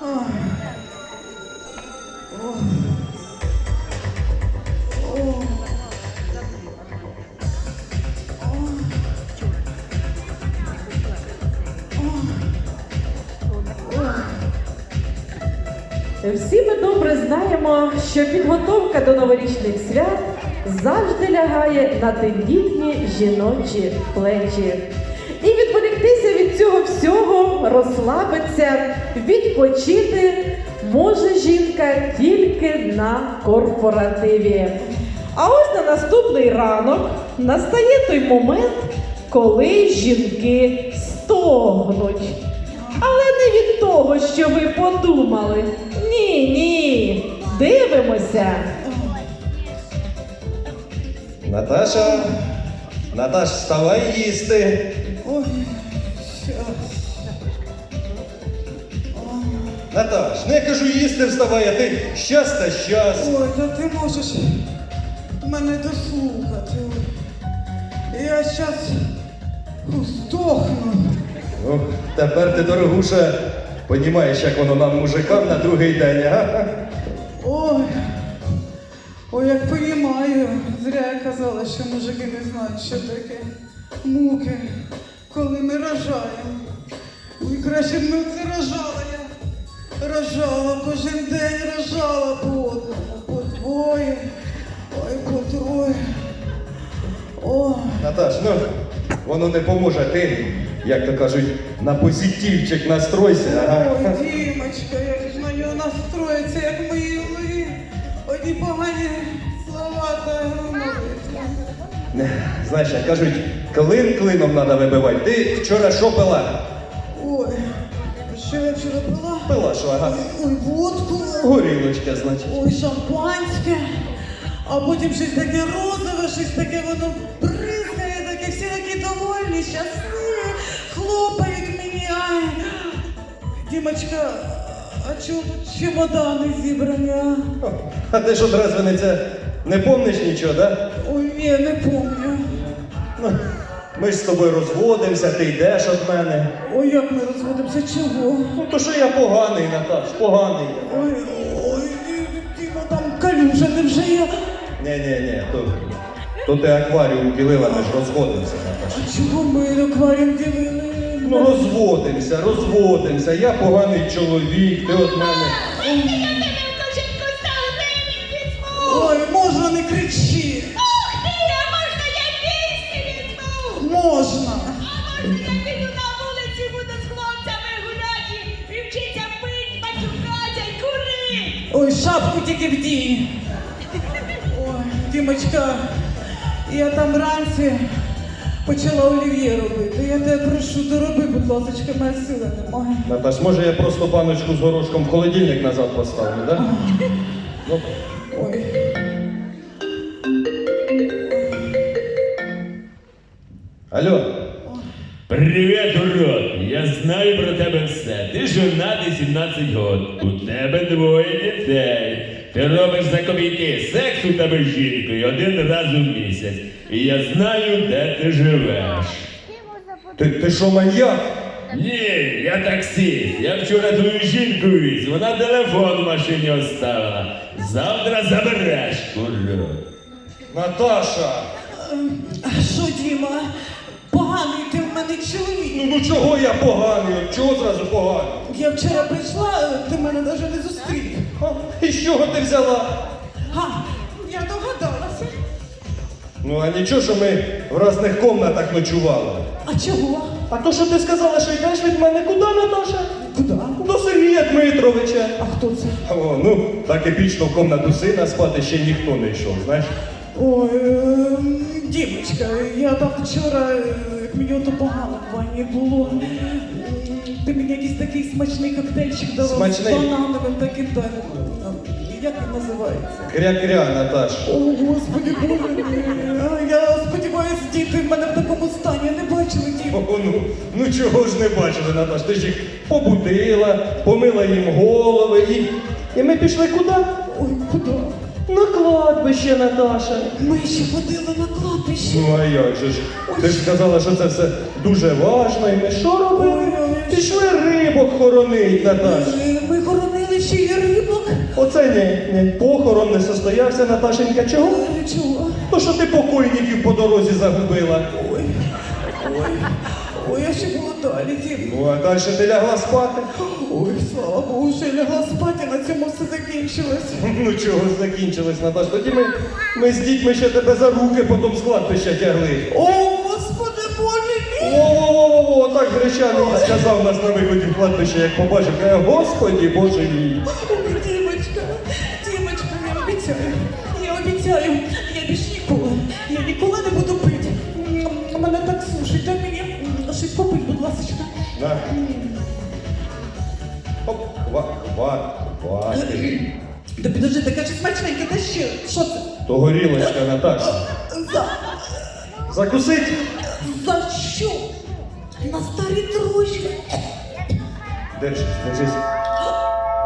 Всі ми добре знаємо, що підготовка до новорічних свят завжди лягає на тендітні жіночі плечі. І відволіктися від цього всього, розслабитися, відпочити може жінка тільки на корпоративі. А ось на наступний ранок настає той момент, коли жінки стогнуть. Але не від того, що ви подумали. Ні, ні. Дивимося. Наташа, Наташ, вставай їсти. Ой. Наташ, ну я кажу їсти вставай, а ти щас та щас. Ой, та ти можеш мене дослухати. Я щас здохну. Ну, тепер ти, дорогуша, понімаєш, як воно нам мужикам на другий день, а? Ой, ой, як понімаю, зря я казала, що мужики не знають, що таке муки, коли ми рожаємо. Ой, краще б ми це рожала я. Рожала, кожен день рожала по одному, по двоє, ой, по троє. Ой. Наташ, ну воно не поможе. Ти, як то кажуть, на позитивчик настройся, ага. Ой, Дімочка, як ж на нього настроїться, як милий. Одні погані слова та молитва. Знаєш, як кажуть, клин клином треба вибивати. Ти вчора що пила? Що я вчора пила? Пила що, ага. Ой, водку, Горілочка, значить. ой, шампанське, а потім щось таке розове, щось таке воно бризкає, таке всі такі довольні, щасливі, хлопають мені. Ай. Дімочка, а чому чемодани зібрані? а? А ти що, дрезвениця, не це не помниш нічого, да? Ой, ні, не помню. Ну, ми ж з тобою розводимося, ти йдеш від мене. Ой, як ми розводимося, чого? Ну то що я поганий, Наташ, поганий. Ой, ой, Діма, там калюжа, невже я? Ні-ні-ні, то, то ти акваріум ділила, ми ж розходимося, Наташ. А чого ми акваріум ділили? Ну розводимося, розводимося. Я поганий чоловік, ти від мене. Ой, шапку тільки вдій. Ой, Дімочка, я там вранці почала олів'є робити. Я тебе прошу, дороби, будь ласка, моя сила немає. Наташ, може я просто баночку з горошком в холодильник назад поставлю, да? Ну, Ой. алло. Привіт, урод! Я знаю про тебе все. Ти жонатий 17 год. У тебе двоє дітей. Ти робиш за копійки секс у тебе з жінкою один раз у місяць. І я знаю, де ти живеш. Ти, ти що, маньяк? Ні, я таксист. Я вчора твою жінку віз. Вона телефон в машині оставила. Завтра забереш, урод. Наташа! А що, Діма? Поганий ти в мене чоловік. Ну, ну чого я поганий? Чого зразу поганий? Я вчора прийшла, ти мене навіть не зустрів. А, І з чого ти взяла? Га, я догадалася. Ну а нічого, що ми в різних комнатах ночували. А чого? А то, що ти сказала, що йдеш від мене куди, Наташа? Куди? До Сергія Дмитровича. А хто це? О, ну, так епічно в комнату сина спати ще ніхто не йшов, знаєш? Ой, ем, Дімочка, я там вчора, е, як мені ото погано в ванні було. Ти мені якийсь такий смачний коктейльчик давав Смачний? з банановим таким так. Як він називається? Кря-кря, Наташ. О, Господи, Боже мій. А, Я сподіваюся, діти в мене в такому стані не бачили діти. О, ну, ну чого ж не бачили, Наташ? Ти ж їх побудила, помила їм голови і. І ми пішли куди? Ой, куди? На кладбище, Наташа. Ми ще ходили на кладбище. Ну а як же ж? Ти ж казала, що це все дуже важно, і ми що робили? Пішли рибок хоронить, Наташ. Ми хоронили ще й рибок. Оце ні, ні. Похорон не состоявся, Наташенька. Чого? Ой, Чого? То що ти покойників по дорозі загубила? Ой, було. Ну, а далі ти лягла спати. Ой, слава Богу, що я лягла спати, на цьому все закінчилось. Ну чого ж закінчилось, Наташ? Тоді ми, ми з дітьми ще тебе за руки потім з кладбища тягли. О, Господи Боже мій! Во-во-во-во, так гречаний сказав нас на виході в кладбище, як побачив, каже, Господі Боже мій. Та підожди, таке ж смачненьке, та ще, що це? То горілочка, Наташ. За, Закусить? за що? На старі дрожжі. Держись, держись.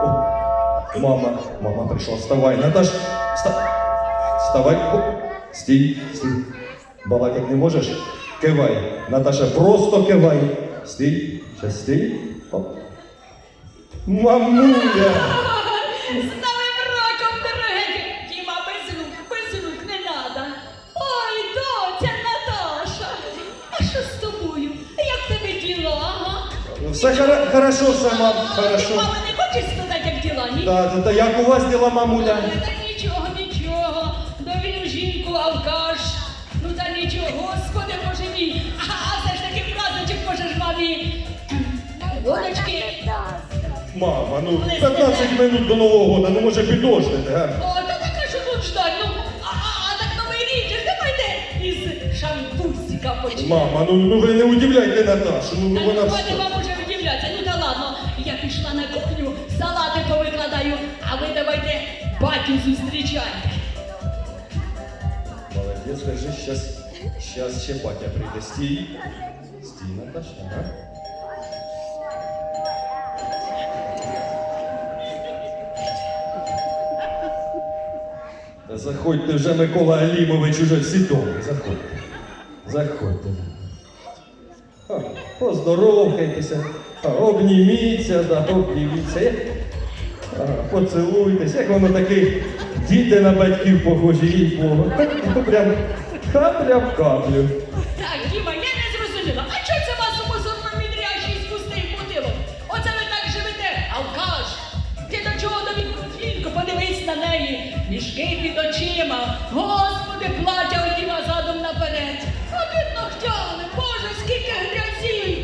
О, мама, мама прийшла. Вставай, Наташ. Вста... Вставай. Оп. Стій, стій. Балакать не можеш? Кивай. Наташа, просто кивай. Стій. Щас стій. Оп. Мамуля! Все хоро- хорошо, все, мам, хорошо. мами не хочеш сказати, як діла, ні? Да, да, да, як у вас діла, мамуля? Ой, та нічого, нічого. Довів жінку алкаш. Ну та нічого, господи боже мій. А, а все ж таки праздничок можеш мамі. Водочки. Мама, ну 15 минут до Нового року, ну може підождете, га? О, та така що тут ждать. Ну, а, а, а так новий рік же ж давайте із шампусика почнемо. Мама, ну, ну ви не удивляйте Наташу, ну Та вона ну, все. Батю зустрічайте. Молодець, скажи, щас, щас ще батя прийде. Стій. Стій, Наташа, ага. Та заходьте вже, Микола Алімович, уже всі дома. Заходьте. Заходьте. А, поздоровкайтеся, обніміться, да, обніміться. Поцілуйтесь, як воно таки діти на батьків похожі, їй Богу. Ну, Прям капля в каплю. Так, Діма, я не зрозуміла. А чого це вас у мусорному відряжі спустив бутилок? Оце ви так живете, алкаш. Ти до чого довів жінку, подивись на неї. Мішки під очима. Господи, платя у Діма задом наперед. А під ногтями, Боже, скільки грязі,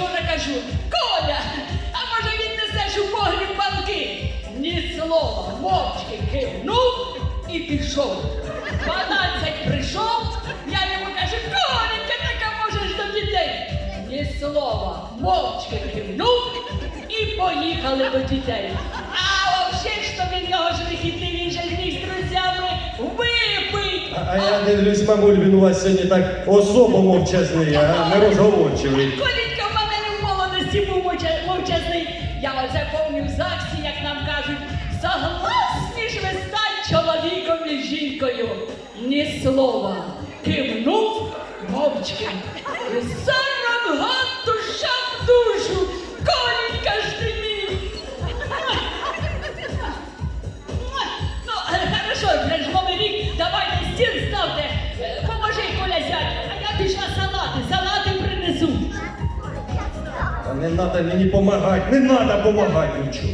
вчора кажу, Коля, а може він несеш у погріб банки? Ні слова, мовчки кивнув і пішов. Дванадцять прийшов, я йому кажу, Коленька, така можеш до дітей. Ні слова, мовчки кивнув і поїхали до дітей. А взагалі ж то він його ж вихідний, він же міг з друзями випить. А, я дивлюсь, мамуль, він у вас сьогодні так особо мовчазний, а не розговорчивий. Колінка оце помню в ЗАГСі, як нам кажуть, согласні ж ви стать чоловіком і жінкою. Ні слова. Кивнув мовчки. Та не треба мені допомагати, не треба допомагати нічого.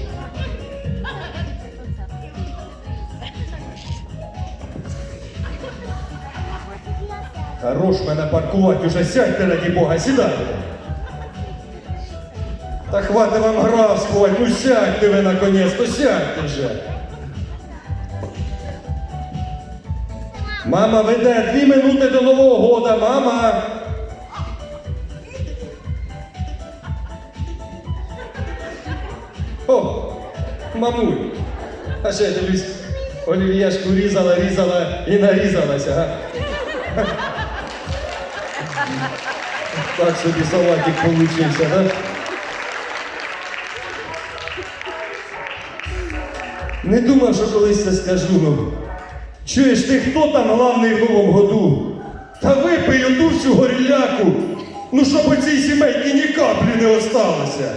Хорош мене паркувати, уже сядьте раді Бога, сідайте. Та хватить вам графствувати, ну сядьте ви наконець, то сядьте вже. Мама веде дві минути до Нового года, мама. О, мамуль. А ще я дивлюсь, олів'яшку різала, різала і нарізалася, га? Так собі салатик получився, да? Не думав, що колись це скажу, ну. Чуєш ти, хто там главний в новому году? Та випий оту всю горіляку, ну щоб у цій сімейці ні каплі не осталося.